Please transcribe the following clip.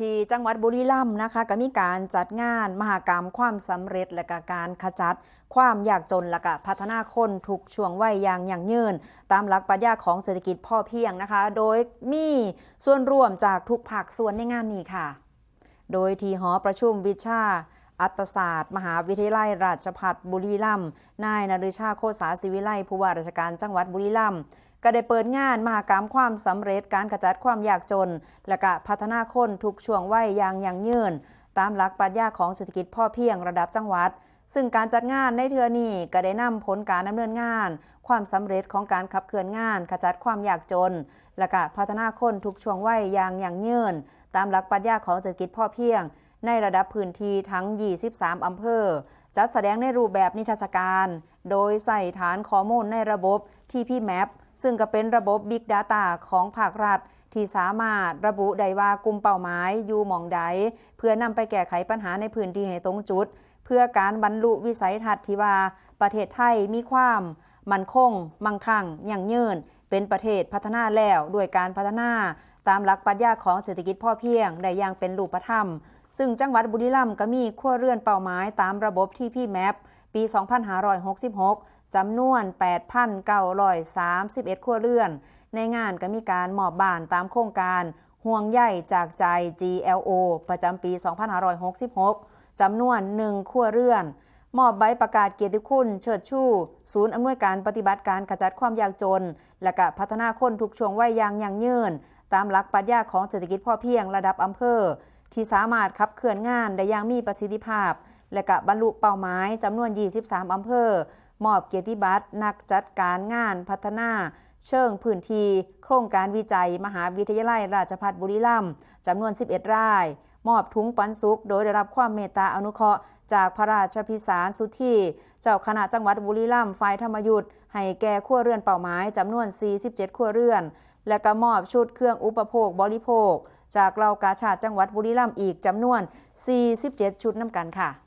ที่จังหวัดบุรีรัมย์นะคะก็มีการจัดงานมหากรรมความสำเร็จและกการขจัด ความยากจนและก็พัฒนาคนทุกช่วงวัยอย่างยั่งยืน ตามหลักปรัชญาของเศรษฐกิจพ่อเพียงนะคะ โดยมีส่วนร่วมจากทุกภาคส่วนในงานนี้ค่ะ โดยที่หอประชุมวิชาอัตศาสตร์ มหาวิทยาลัยราชภัฏบุรีรัมย์นายนฤชาโคสาศิวิไลผู้ว่าราชการจังหวัดบุรีรัมย์ ก็ได้เปิดงานมหกรรมความสำเร็จการขจัดความยากจน และก็พัฒนาคนทุกช่วงวัยอย่างยั่งยืน ตามหลักปรัชญาของเศรษฐกิจพ่อเพียงระดับจังหวัด ซึ่งการจัดงานในเทือนี้ก็ได้นำผลการดำเนินงาน ความสำเร็จของการขับเคลื่อนงานขจัดความยากจน และก็พัฒนาคนทุกช่วงวัยอย่างยั่งยืน ตามหลักปรัชญาของเศรษฐกิจพ่อเพียง ในระดับพื้นที่ทั้ง 23 อำเภอจัดแสดงในรูปแบบนิทรรศการ โดยใส่ฐานข้อมูลในระบบ TP Map ซึ่งก็เป็นระบบ Big Data ของภาครัฐ ที่สามารถระบุได้ว่ากลุ่มเป้าหมายอยู่หมองใด เพื่อนำไปแก้ไขปัญหาในพื้นที่ให้ตรงจุด เพื่อการบรรลุวิสัยทัศน์ที่ว่าประเทศไทยมีความ มั่นคง มั่งคั่งยั่งยืน เป็นประเทศพัฒนาแล้วด้วยการพัฒนา ตามหลักปรัชญาของเศรษฐกิจพ่อเพียงได้อย่างเป็นรูปธรรม ซึ่งจังหวัดบุรีรัมย์ก็มีขั้วเรือนเป้าหมายตามระบบที่พี่แมปปี 2566 จำนวน 8,931ขั้วเรือน ในงานก็มีการมอบบ้านตามโครงการห่วงใยจากใจ GLO ประจำปี 2566 จำนวน1ขั้วเรือน มอบใบประกาศเกียรติคุณ เชิดชูศูนย์อำนวยการปฏิบัติการขจัดความยากจน และก็พัฒนาคนทุกช่วงวัยอย่างยั่งยืน ตามหลักปรัชญาของเศรษฐกิจพอเพียงระดับอำเภอ ที่สามารถขับเคลื่อนงานได้อย่างมีประสิทธิภาพ และก็บรรลุเป้าหมายจำนวน 23 อำเภอ มอบเกียรติบัตรนักจัดการงานพัฒนาเชิงพื้นที่โครงการวิจัย มหาวิทยาลัยราชภัฏบุรีรัมย์จำนวน 11 ราย มอบถุงปันสุข โดยได้รับความเมตตาอนุเคราะห์จากพระราชพิสารสุทธิเจ้าคณะจังหวัดบุรีรัมย์ฝ่ายธรรมยุทธ์ให้แก่ขั้วเรือนเป้าหมายจำนวน 47 ขั้วเรือน และก็มอบชุดเครื่องอุปโภคบริโภค จากเหล่ากาชาติจังหวัดบุรีรัมย์อีกจำนวน 47 ชุดน้ำกันค่ะ